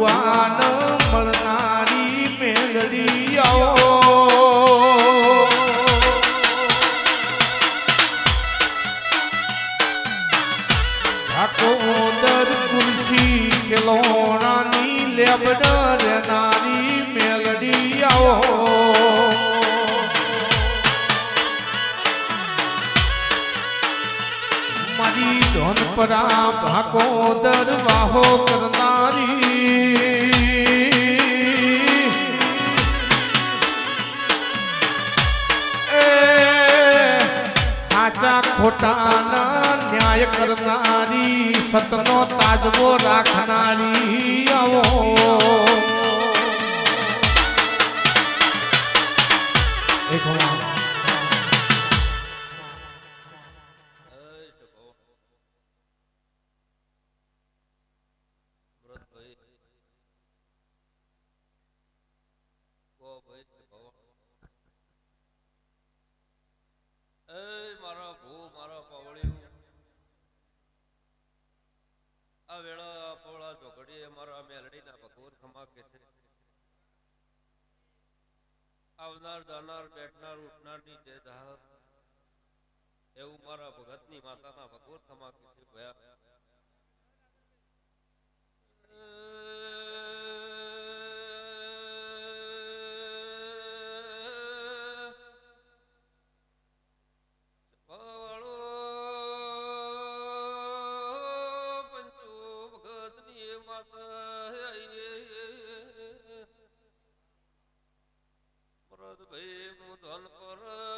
ભગવાન મળનારી મેલડી આવો ઢાકોદર કુર્સી સેલોણાની લેબડ રહેનારી મેલડી આવો મારી ભાગો દર વાહો કરનારી કરનારી સતનો તાજવો રાખનારી આવો મારા ભૂ મારા પાવળિયું આ વેળા ચોકડીએ મારા મેલડીના ભગવાન ખમાકે છે. આવનાર, જાનાર, બેઠનાર, ઉઠનારની જે જાહ એવું મારા ભગતની માતાના ભગવાન ખમાકે છે ભયા. ભગતની માતા આઈએ પરત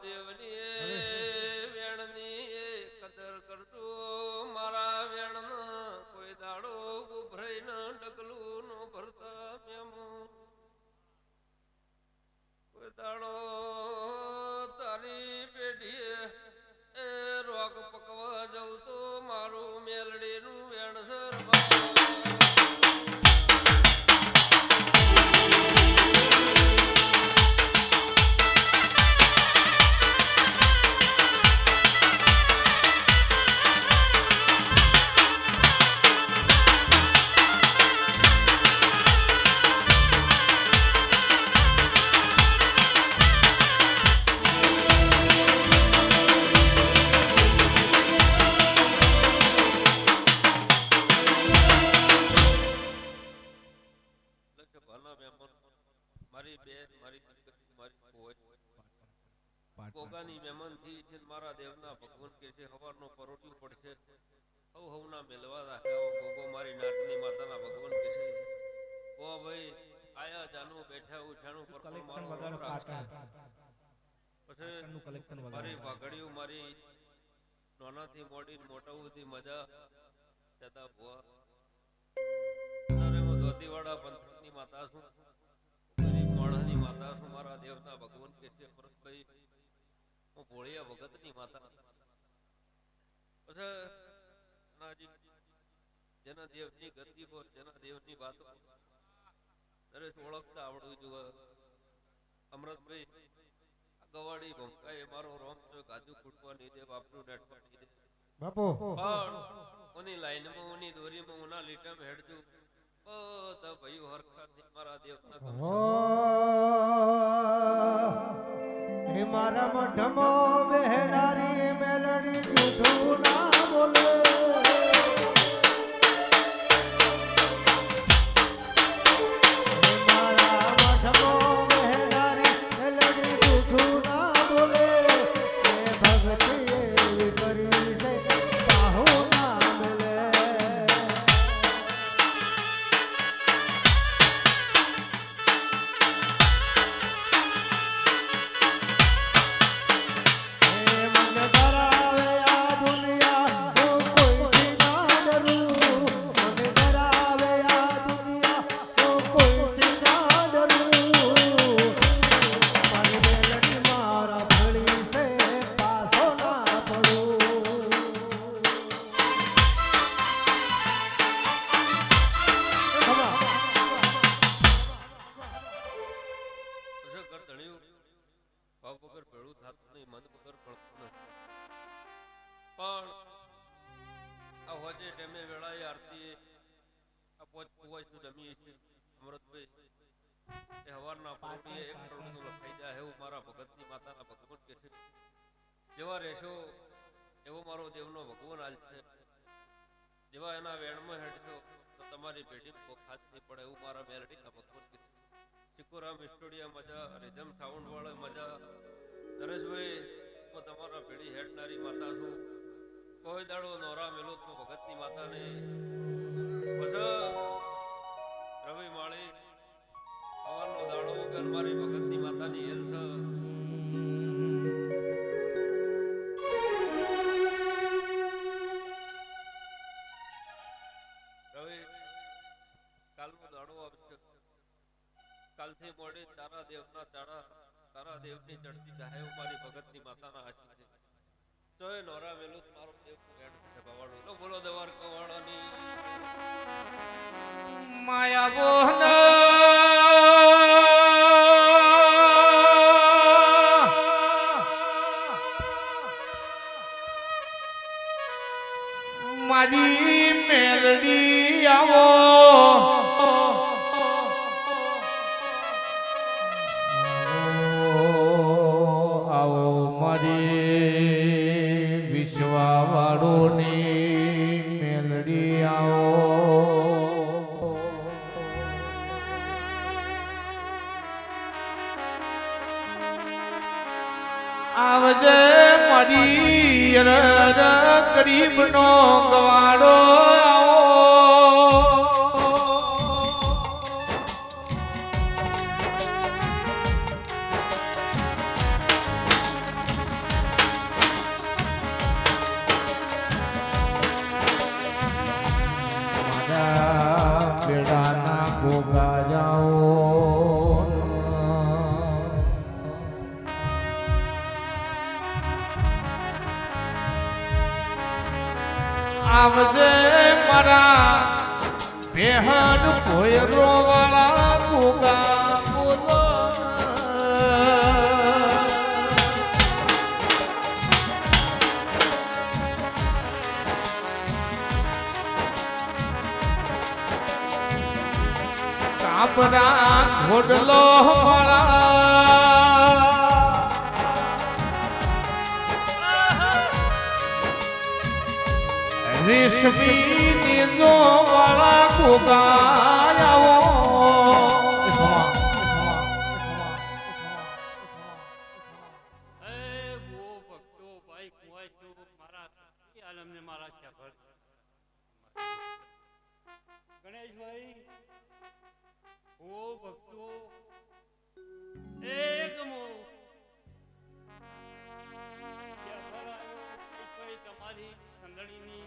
મારા દેવની વેણની કદર કરજો મારા વેણ કોઈ દાડો ઉભરાઈ ન ડગલું નો ભરતા કોઈ દાડો તારી પેઢીએ રોગ પકવા જવું તો મારું મેલડીનું મારી બેન મારી દીકરી મારી કોઈ કોગાની મહેમાનથી છે મારા દેવના ભગવાન કે છે હવારનો પરોટ્યું પડશે. હવ હવના મેલવા રાખ્યા ગોગો મારી નાચની માતાના ભગવાન કે છે. ઓ ભાઈ આયા જાનું બેઠા ઉઠાણું પર પાટણ. પછી મારી વગર મારી નાનાથી ને મોટા સુધી મજા સદા ભુવા. ધોતીવાડા પંથકની માતા છું. માતા છું મારા દેવના ભગવાન કે છે ભરતભાઈ હું ભોળિયા ભગતની માતા. પછી નાજી જેના દેવની ગતિ પર જેના દેવની વાતો દરેક ઓળખતા આવડવું જોઈએ અમૃતભાઈ ગવાડી ભમકાએ મારો રોમ જો ગાજુ ફૂટવા નહીં દે બાપનું નેટ નહીં દે. બાપો. પણ ઓની લાઈનમાં ઓની દોરીમાં ઓના લીટામાં હેડજો. બધા ભાઈઓ હરખાથી મારા ઓ ગમશે હે મારા મઢમો બેહનારી મેલડી જૂઠું ના બોલે. વગર ભેળું થતું નહીં, મન વગર ભળતું નથી. પણ આ હોજે ટેમે વેળાએ આરતી જમીએ છીએ, અમૃતભાઈ. એ હવારના પોટીએ એક કરોડનું લખાઈ જાય, એવું મારા ભગતની માતાના ભગવાન કે છે. જેવા રહેશો, એવો મારો દેવનો ભગવાન હાલ છે. જેવા એના વેણમાં હેઠશો તો તમારી પેઢી ખાત નહીં પડે, એવું મારા મેલડીના ભગવાન છે. છે સિકોરામ સ્ટુડિયો મજા, રિધમ સાઉન્ડ વાળો મજા. નરેશભાઈ, હું તમારા ભેડી હેડનારી માતા છું. કોઈ દાડો નોરા મેલો તો ભગતની માતાને. પછી રવિ માળી સવારનો દાડો વગર મારી ભગતની માતાની છે. રવિ, કાલનો દાડો આવશે. કાલથી મોડી તારા દેવના ચારા તારા દેવની ચડતી એવું મારી ભગતની માતાના આશી છે. તોય નોરા વેલું મારો દેવ હેડ છે ભવાડો. લો બોલો દવાર કવાડાની માયા મોહન મારી ગરીબ નો ગવાડો આવો. આવજે મારા. બેહન કોયરો વાળા ગોગા બોલો કાપરા ઘોડલો એ આલમને મારા શેફર ગણેશભાઈ ઓ ભક્તો એક મો તમારી સંદડીની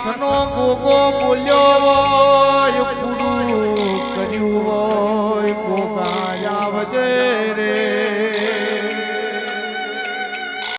વાસનો ગોગો બોલ્યો પૂરું કર્યું